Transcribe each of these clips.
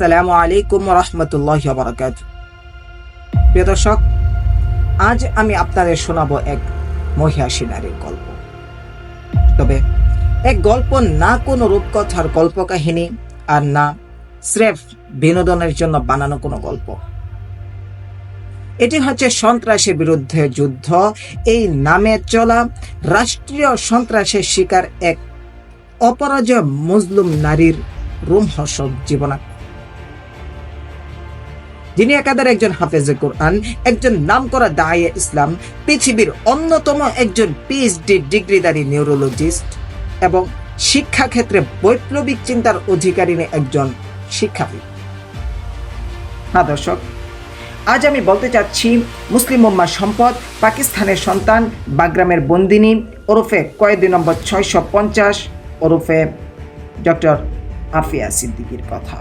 আসসালামু আলাইকুম রহমতুল্লাহ বরকাত প্রিয় দর্শক, আজ আমি আপনাদের শোনাবো এক মহিষী নারীর গল্প। তবে এক গল্প না কোনো রূপকথার গল্প কাহিনী আর না স্রেফ বিনোদনের জন্য বানানো কোনো গল্প। এটি হচ্ছে সন্ত্রাসের বিরুদ্ধে যুদ্ধ, এই নামে চলা রাষ্ট্রীয় সন্ত্রাসের শিকার এক অপরাজয় মুসলিম নারীর রোমহর্ষক জীবনাক যিনি একাধারে একজন হাফেজে কোরআন, একজন নামকরা দায়ে ইসলাম, পৃথিবীর অন্যতম একজন পিএইচডি ডিগ্রিধারী নিউরোলজিস্ট এবং শিক্ষাক্ষেত্রে বৈপ্লবিক চিন্তার অধিকারিণী একজন শিক্ষাবিদ। হ্যাঁ দর্শক, আজ আমি বলতে চাচ্ছি, মুসলিম উম্মা সম্পদ, পাকিস্তানের সন্তান, বাগ্রামের বন্দিনী, ওরফে কয়েদি নম্বর ছয়শো পঞ্চাশ, ওরফে ডক্টর আফিয়া সিদ্দিকির কথা।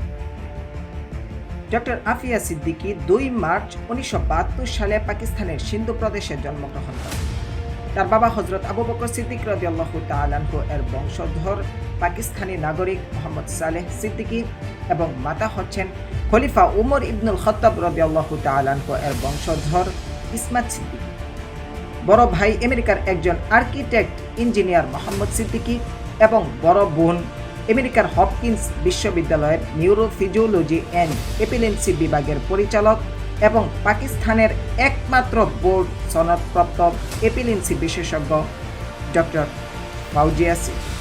ডক্টর আফিয়া সিদ্দিকী দুই মার্চ উনিশশো বাহাত্তর সালে পাকিস্তানের সিন্ধু প্রদেশে জন্মগ্রহণ করেন। তার বাবা হজরত আবু বকর সিদ্দিক রদিয়াল্লাহু তাআলাহু এর বংশধর পাকিস্তানি নাগরিক মোহাম্মদ সালেহ সিদ্দিকী এবং মাতা হচ্ছেন খলিফা উমর ইবনুল খত্তাব রদিয়াল্লাহু তাআলাহু এর বংশধর ইসমাত সিদ্দিকী। বড় ভাই আমেরিকার একজন আর্কিটেক্ট ইঞ্জিনিয়ার মোহাম্মদ সিদ্দিকী এবং বড় বোন আমেরিকার হপকিন্স বিশ্ববিদ্যালয়ের নিউরোফিজিওলজি অ্যান্ড এপিলেন্সি বিভাগের পরিচালক এবং পাকিস্তানের একমাত্র বোর্ড সনদপ্রাপ্ত এপিলেন্সি বিশেষজ্ঞ ডক্টর ফাউজিয়া সিদ্দিকী।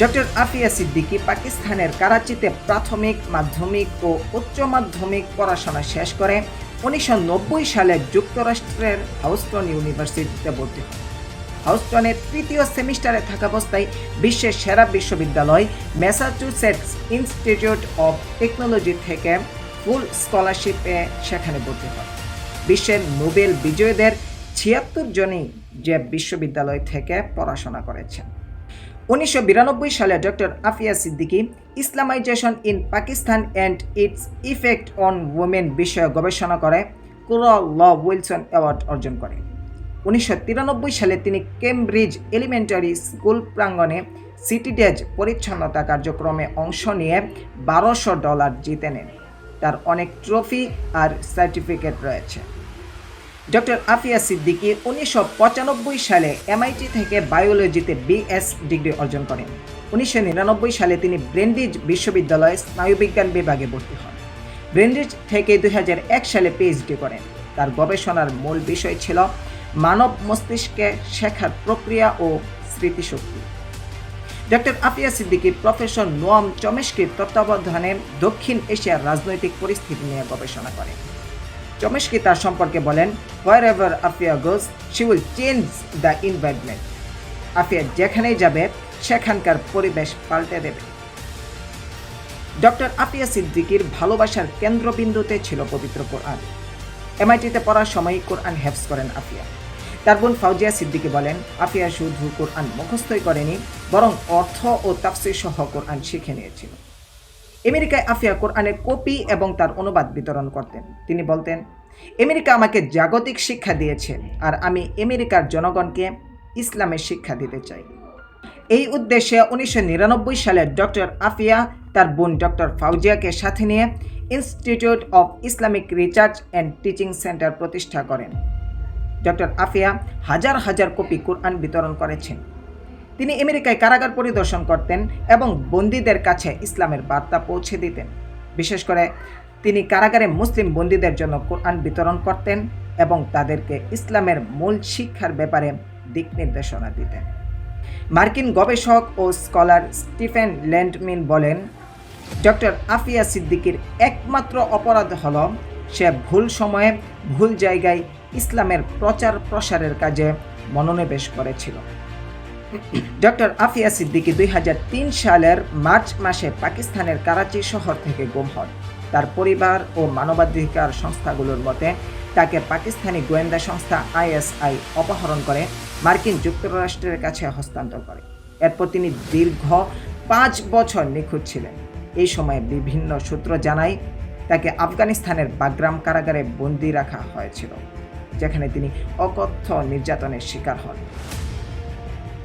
ডক্টর আফিয়া সিদ্দিকী পাকিস্তানের করাচিতে প্রাথমিক, মাধ্যমিক ও উচ্চ মাধ্যমিক পড়াশোনা শেষ করে উনিশশো নব্বই সালে যুক্তরাষ্ট্রের হাউস্টন ইউনিভার্সিটিতে ভর্তি হন। হাউস্টনের তৃতীয় সেমিস্টারে থাকা অবস্থায় বিশ্বের সেরা বিশ্ববিদ্যালয় ম্যাসাচুসেটস ইনস্টিটিউট অফ টেকনোলজি থেকে ফুল স্কলারশিপে সেখানে ভর্তি হন। বিশ্বের নোবেল বিজয়ীদের ছিয়াত্তর জনই যে বিশ্ববিদ্যালয় থেকে পড়াশোনা করেছেন। উনিশশো বিরানব্বই সালে doctor Aafia Siddiqui, Islamization in Pakistan and its effect on women বিষয়ে গবেষণা করে কুরা ল উইলসন অ্যাওয়ার্ড অর্জন করে উনিশশো তিরানব্বই সালে তিনি কেমব্রিজ এলিমেন্টারি স্কুল প্রাঙ্গণে সিটিডেজ পরিচ্ছন্নতা কার্যক্রমে অংশ নিয়ে বারোশো ডলার জিতে নেন। তার অনেক ট্রফি আর সার্টিফিকেট রয়েছে। ডক্টর আফিয়া সিদ্দিকি উনিশশো পঁচানব্বই সালে এমআইটি থেকে বায়োলজিতে বিএস ডিগ্রি অর্জন করেন। উনিশশো নিরানব্বই সালে তিনি ব্রেন্ডিজ বিশ্ববিদ্যালয়ে স্নায়ুবিজ্ঞান বিভাগে ভর্তি হন। ব্রেন্ডিজ থেকে দুই হাজার এক সালে পিএইচডি করেন। তার গবেষণার মূল বিষয় ছিল মানব মস্তিষ্কে শেখার প্রক্রিয়া ও স্মৃতিশক্তি। Doctor Aafia Siddiqui professor Noam চমেশকির তত্ত্বাবধানে দক্ষিণ এশিয়ার রাজনৈতিক পরিস্থিতি নিয়ে গবেষণা করেন চমেশকি তার সম্পর্কে বলেন wherever Aafia goes she will change the environment Aafia যেখানেই যাবে, সেখানকার পরিবেশ পাল্টে দেবে। ডক্টর আফিয়া সিদ্দিকির ভালোবাসার কেন্দ্রবিন্দুতে ছিল পবিত্র কোরআন। এমআইটিতে পড়ার সময় কোরআন হেফস করেন আফিয়া। তার বোন ফাউজিয়া সিদ্দিকি বলেন, আফিয়া শুধু কোরআন মুখস্থই করেনি, বরং অর্থ ও তাফসির সহ কোরআন শিখে নিয়েছিল। আমেরিকায় আফিয়া কোরআনের কপি এবং তার অনুবাদ বিতরণ করতেন। তিনি বলতেন, আমেরিকা আমাকে জাগতিক শিক্ষা দিয়েছে, আর আমি আমেরিকার জনগণকে ইসলামের শিক্ষা দিতে চাই। এই উদ্দেশ্যে উনিশশো নিরানব্বই সালে ডক্টর আফিয়া, তার বোন ডক্টর ফাউজিয়াকে সাথে নিয়ে institute of Islamic research and teaching centre প্রতিষ্ঠা করেন। ডক্টর আফিয়া হাজার হাজার কপি কোরআন বিতরণ করেছেন। তিনি আমেরিকায় কারাগার পরিদর্শন করতেন এবং বন্দীদের কাছে ইসলামের বার্তা পৌঁছে দিতেন। বিশেষ করে তিনি কারাগারে মুসলিম বন্দীদের জন্য কোরআন বিতরণ করতেন এবং তাদেরকে ইসলামের মূল শিক্ষার ব্যাপারে দিক নির্দেশনা দিতেন। মার্কিন গবেষক ও স্কলার স্টিফেন ল্যান্ডমিন বলেন, ডক্টর আফিয়া সিদ্দিকির একমাত্র অপরাধ হল সে ভুল সময়ে ভুল জায়গায় ইসলামের প্রচার প্রসারের কাজে মনোনিবেশ করেছিল। ডক্টর আফিয়া সিদ্দিকী দুই হাজার তিন সালের মার্চ মাসে পাকিস্তানের করাচি শহর থেকে গুম হন। তার পরিবার ও মানবাধিকার সংস্থাগুলোর মতে তাকে পাকিস্তানি গোয়েন্দা সংস্থা আইএসআই অপহরণ করে মার্কিন যুক্তরাষ্ট্রের কাছে হস্তান্তর করে। এরপর তিনি দীর্ঘ পাঁচ বছর নিখোঁজ ছিলেন। এই সময়ে বিভিন্ন সূত্র জানায় তাকে আফগানিস্তানের বাগ্রাম কারাগারে বন্দি রাখা হয়েছিল। যেখানে তিনি অকথ্য নির্যাতনের শিকার হন।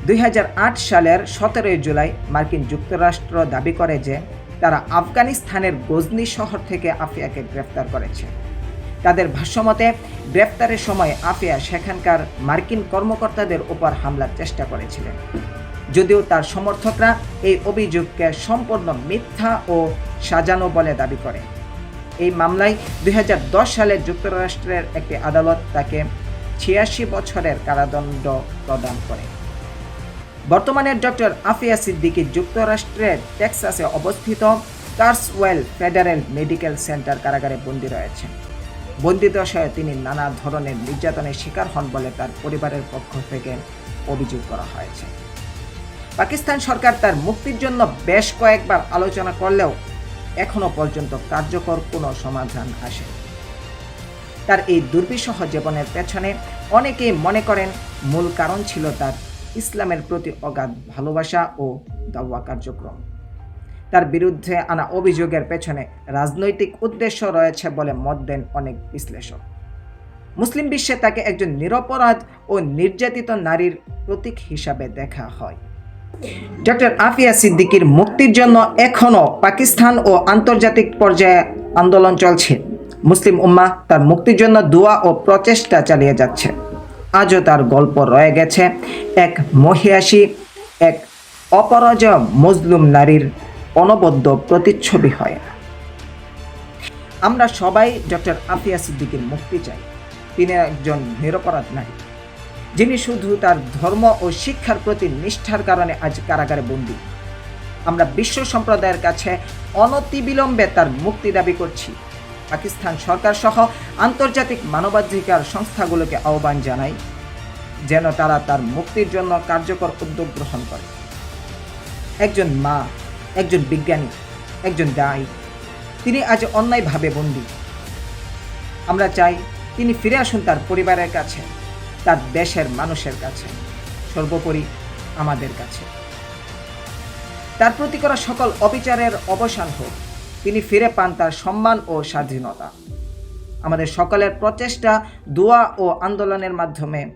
দুই হাজার আট সালের সতেরোই জুলাই মার্কিন যুক্তরাষ্ট্র দাবি করে যে তারা আফগানিস্তানের গজনি শহর থেকে আফিয়াকে গ্রেফতার করেছে। তাদের ভাষ্যমতে, গ্রেফতারের সময় আফিয়া সেখানকার মার্কিন কর্মকর্তাদের উপর হামলার চেষ্টা করেছিলেন। যদিও তার সমর্থকরা এই অভিযোগকে সম্পূর্ণ মিথ্যা ও সাজানো বলে দাবি করে। এই মামলায় দুই হাজার দশ সালে যুক্তরাষ্ট্রের একটি আদালত তাকে ছিয়াশি বছরের কারাদণ্ড প্রদান করে। বর্তমানে ডক্টর আফিয়া সিদ্দিকী যুক্তরাষ্ট্রের টেক্সাসে অবস্থিত কার্সওয়েল ফেডারেল মেডিকেল সেন্টার কারাগারে বন্দী রয়েছেন। বন্দি দশায় তিনি নানা ধরনের নির্যাতনের শিকার হন বলে তার পরিবারের পক্ষ থেকে অভিযোগ করা হয়েছে। পাকিস্তান সরকার তার মুক্তির জন্য বেশ কয়েকবার আলোচনা করলেও এখনও পর্যন্ত কার্যকর কোনো সমাধান আসে তার এই দুর্বিষহ জীবনের পেছনে অনেকেই মনে করেন মূল কারণ ছিল তার ইসলামের প্রতি অগাধ ভালোবাসা ও দাওয়া কার্যক্রম। তার বিরুদ্ধে আনা অভিযোগের পেছনে রাজনৈতিক উদ্দেশ্য রয়েছে বলে মত দেন অনেক বিশ্লেষক। মুসলিম বিশ্বে তাকে একজন নিরপরাধ ও নির্যাতিত নারীর প্রতীক হিসাবে দেখা হয়। ডক্টর আফিয়া সিদ্দিকীর মুক্তির জন্য এখনও পাকিস্তান ও আন্তর্জাতিক পর্যায়ে আন্দোলন চলছে। মুসলিম উম্মা তার মুক্তির জন্য দোয়া ও প্রচেষ্টা চালিয়ে যাচ্ছে। আজও তার গল্প রয়ে গেছে এক মহিয়াসী, এক অপরাজয় মজলুম নারীর অনবদ্য প্রতিচ্ছবি হয়। আমরা সবাই ডক্টর আফিয়া সিদ্দিকির মুক্তি চাই। তিনি একজন নিরপরাধ নারী। যিনি শুধু তার ধর্ম ও শিক্ষার প্রতি নিষ্ঠার কারণে আজ কারাগারে বন্দী। আমরা বিশ্ব সম্প্রদায়ের কাছে অনতিবিলম্বে তার মুক্তি দাবি করছি। পাকিস্তান সরকার সহ আন্তর্জাতিক মানবাধিকার সংস্থাগুলোকে আহ্বান জানাই, যেন তারা তার মুক্তির জন্য কার্যকর উদ্যোগ গ্রহণ করে। একজন মা, একজন বিজ্ঞানী, একজন দায়ী, তিনি আজ অন্যায়ভাবে বন্দী। আমরা চাই তিনি ফিরে আসুন তার পরিবারের কাছে। তার দেশের মানুষের কাছে, সর্বোপরি আমাদের কাছে। তার প্রতি করা সকল অবিচারের অবসান হোক, তিনি ফিরে পান তার সম্মান ও স্বাধীনতা। আমাদের সকলের প্রচেষ্টা, দোয়া ও আন্দোলনের মাধ্যমে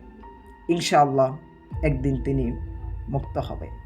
ইনশাআল্লাহ একদিন তিনি মুক্ত হবে